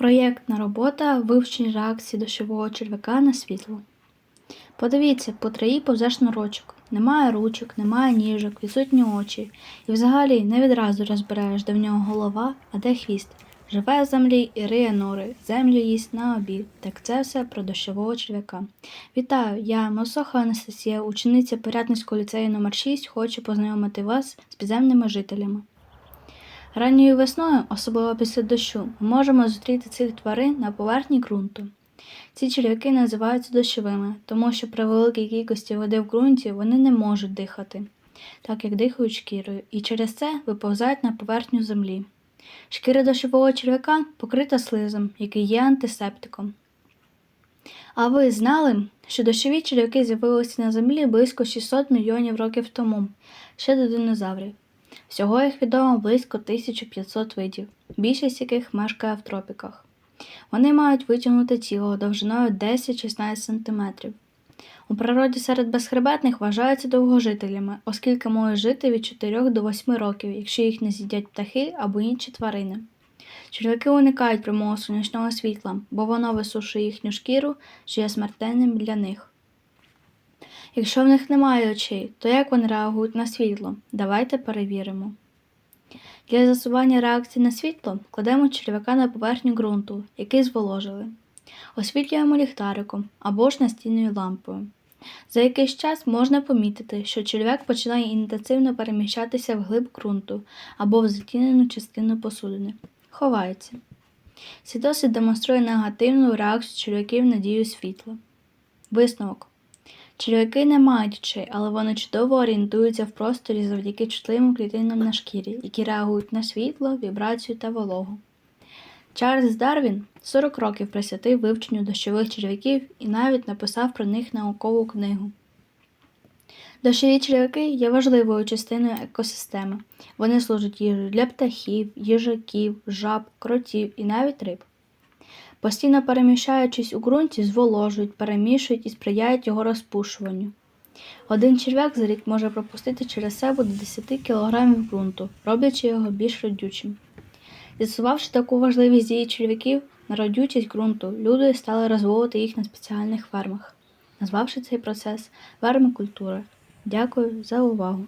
Проєктна робота вивчення реакції дощового черв'яка на світло. Подивіться, по траї повзе шнурочок. Немає ручок, немає ніжок, відсутні очі. І взагалі не відразу розбереш, де в нього голова, а де хвіст. Живе в землі і риє нори, землю їсть на обід. Так це все про дощового черв'яка. Вітаю, я Мосоха Анастасія, учениця Порядницького ліцею номер 6 хочу познайомити вас з підземними жителями. Ранньою весною, особливо після дощу, ми можемо зустріти цих тварин на поверхні ґрунту. Ці черв'яки називаються дощовими, тому що при великій кількості води в ґрунті вони не можуть дихати, так як дихають шкірою, і через це виповзають на поверхню землі. Шкіра дощового черв'яка покрита слизом, який є антисептиком. А ви знали, що дощові черв'яки з'явилися на землі близько 600 мільйонів років тому, ще до динозаврів. Всього їх відомо близько 1500 видів, більшість яких мешкає в тропіках. Вони мають витягнуте тіло довжиною 10-16 см. У природі серед безхребетних вважаються довгожителями, оскільки можуть жити від 4 до 8 років, якщо їх не з'їдять птахи або інші тварини. Черв'яки уникають прямого сонячного світла, бо воно висушує їхню шкіру, що є смертельним для них. Якщо в них немає очей, то як вони реагують на світло? Давайте перевіримо. Для засування реакції на світло кладемо черв'яка на поверхню ґрунту, який зволожили. Освітлюємо ліхтариком або ж настільною лампою. За якийсь час можна помітити, що черв'як починає інтенсивно переміщатися вглиб ґрунту або в затінену частину посудини. Ховається. Цей досвід демонструє негативну реакцію черв'яків на дію світла. Висновок. Черв'яки не мають очей, але вони чудово орієнтуються в просторі завдяки чутливим клітинам на шкірі, які реагують на світло, вібрацію та вологу. Чарльз Дарвін 40 років присвятив вивченню дощових черв'яків і навіть написав про них наукову книгу. Дощові черв'яки є важливою частиною екосистеми. Вони служать їжею для птахів, їжаків, жаб, кротів і навіть риб. Постійно переміщаючись у ґрунті, зволожують, перемішують і сприяють його розпушуванню. Один черв'як за рік може пропустити через себе до 10 кг ґрунту, роблячи його більш родючим. З'ясувавши таку важливість дії черв'яків на родючість ґрунту, люди стали розводити їх на спеціальних фермах, назвавши цей процес вермикультура. Дякую за увагу!